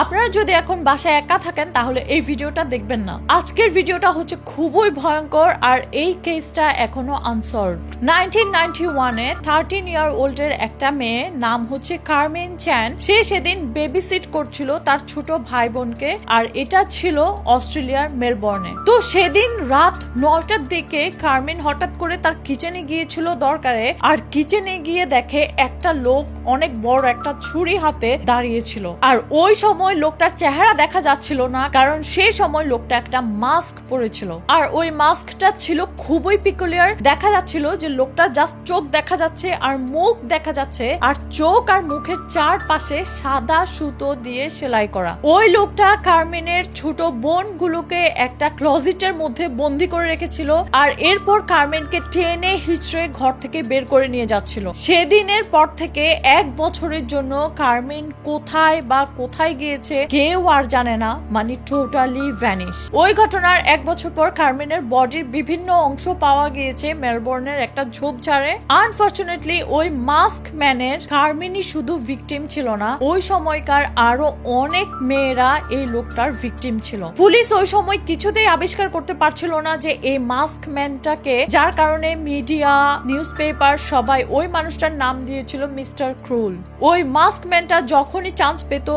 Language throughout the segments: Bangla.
আপনারা যদি এখন বাসায় একা থাকেন, তাহলে এই ভিডিওটা দেখবেন না। আজকের ভিডিওটা হচ্ছে খুবই ভয়ঙ্কর, আর এই কেসটা এখনও আনসলভ নাইনটিন নাইনটি ওয়ানে থার্টিন ইয়ার ওল্ডের একটা মেয়ে, নাম হচ্ছে কার্মেন চ্যান। সে সেদিন বেবি সিট করছিল তার ছোট ভাই বোনকে আর এটা ছিল অস্ট্রেলিয়ার মেলবর্নে। তো সেদিন রাত নয়টার দিকে কার্মেন হঠাৎ করে তার কিচেনে গিয়েছিল দরকারে, আর কিচেনে গিয়ে দেখে একটা লোক অনেক বড় একটা ছুরি হাতে দাঁড়িয়েছিল। আর ওই সময় লোকটার চেহারা দেখা যাচ্ছিল না, কারণ সেই সময় লোকটা একটা মাস্ক পরেছিল। আর ওই মাস্কটা ছিল খুবই পিকুলিয়ার দেখা যাচ্ছিল যে লোকটা জাস্ট চোখ দেখা যাচ্ছে আর মুখ দেখা যাচ্ছে, আর চোখ আর মুখের চারপাশে সাদা সুতো দিয়ে সেলাই করা। ওই লোকটা কার্মেনের ছোট বোনগুলোকে একটা ক্লজিটের মধ্যে বন্দি করে রেখেছিল, আর এরপর কার্মেনকে টেনে হিচড়ে ঘর থেকে বের করে নিয়ে যাচ্ছিল। সেদিনের পর থেকে এক বছরের জন্য কার্মেন কোথায় বা কোথায় গিয়েছে কেউ আর জানে না মানে টোটালি ভ্যানিশ ওই ঘটনার এক বছর পর কার্মেনের বডির বিভিন্ন অংশ পাওয়া গিয়েছে মেলবোর্নের একটা ঝোপঝাড়ে। আনফর্চুনেটলি ওই মাস্ক ম্যানের কার্মেনই শুধু ভিকটিম ছিল না, ওই সময়কার আরও অনেক মেয়েরা এই লোকটার ভিকটিম ছিল। পুলিশ ওই সময় কিছুতেই আবিষ্কার করতে পারছিল না যে এই মাস্ক ম্যানটাকে যার কারণে মিডিয়া নিউজ পেপার সবাই ওই মানুষটার নাম দিয়েছিল মিস্টার ক্রুল ওই মাস্ক ম্যানটা যখনই চান্স পেত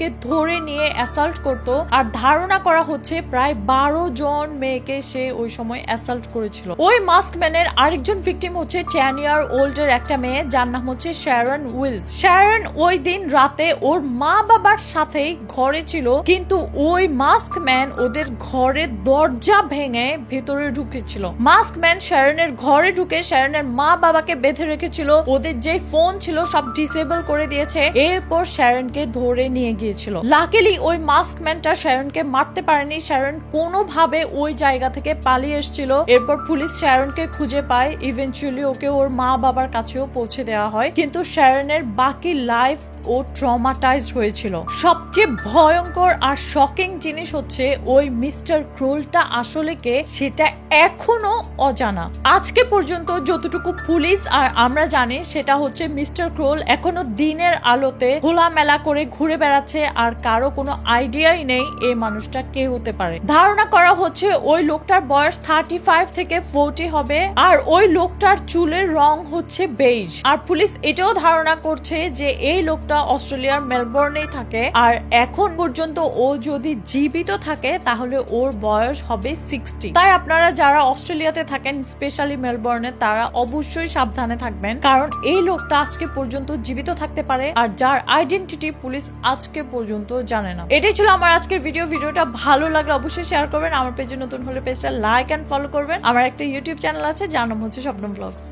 মেয়েদেরকে ধরে নিয়ে অ্যাসাল্ট করত। আর ধারণা করা হচ্ছে প্রায় বারো জন মেয়েকে সে ওই সময় অ্যাসাল্ট করেছিল। ওই মাস্ক ম্যানের আরেকজন ভিকটিম হচ্ছে টেন ইয়ার ওল্ডের একটা মেয়ে, যার নাম হচ্ছে শ্যারন উইলস শ্যারন ওই দিন রাতে ওর মা বাবার সাথেই ঘরে ছিল, কিন্তু ওই মাস্ক ম্যান ওদের ঘরের দরজা ভেঙে ভেতরে ঢুকেছিল। মাস্ক ম্যান শ্যারনের ঘরে ঢুকে শ্যারনের মা বাবাকে বেঁধে রেখেছিল। ওদের যে ফোন ছিল সব ডিসেবল করে দিয়েছে। এরপর শ্যারনকে ধরে নিয়ে গিয়েছিল লাকেলি ওই মাস্ক ম্যানটা শ্যারনকে মারতে পারেনি। শ্যারন কোনোভাবে ওই জায়গা থেকে পালিয়ে এসেছিল। এরপর পুলিশ শ্যারনকে খুঁজে পায়। ইভেনচুয়ালি ওকে ওর মা বাবার কাছেও পৌঁছে দেওয়া হয়। কিন্তু শ্যারনের বাকি লাইফ ও ট্রমাটাইজড হয়েছিল। সবচেয়ে ভয়ঙ্কর আর শকিং জিনিস হচ্ছে ওই মিস্টার ক্রোলটা আসলে কে সেটা এখনও অজানা। আজকে পর্যন্ত যতটুকু পুলিশ আর আমরা জানি সেটা হচ্ছে মিস্টার ক্রোল এখনও দিনের আলোতে খোলামেলা করে ঘুরে বেড়াচ্ছে আর কারও কোনো আইডিয়াই নেই এই মানুষটা কে হতে পারে। ধারণা করা হচ্ছে ওই লোকটার বয়স থার্টি ফাইভ থেকে ফোরটি হবে আর ওই লোকটার চুলের রং হচ্ছে বেইজ আর পুলিশ এটাও ধারণা করছে যে এই লোকটা অস্ট্রেলিয়ার মেলবোর্নেই থাকে। আর এখন পর্যন্ত ও যদি জীবিত থাকে, তাহলে ওর বয়স হবে সিক্সটি তাই আপনারা যারা অস্ট্রেলিয়াতে থাকেন স্পেশালি মেলবোর্নে, তারা অবশ্যই সাবধানে থাকবেন। কারণ এই লোকটা আজকে পর্যন্ত জীবিত থাকতে পারে আর যার আইডেন্টিটি পুলিশ আজকে পর্যন্ত জানে না। এটাই ছিল আমার আজকের ভিডিও ভিডিওটা ভালো লাগলে অবশ্যই শেয়ার করবেন। আমার পেজে নতুন হলে পেজটা লাইক অ্যান্ড ফলো করবেন। আমার একটা ইউটিউব চ্যানেল আছে, যার নাম হচ্ছে স্বপ্ন ব্লগস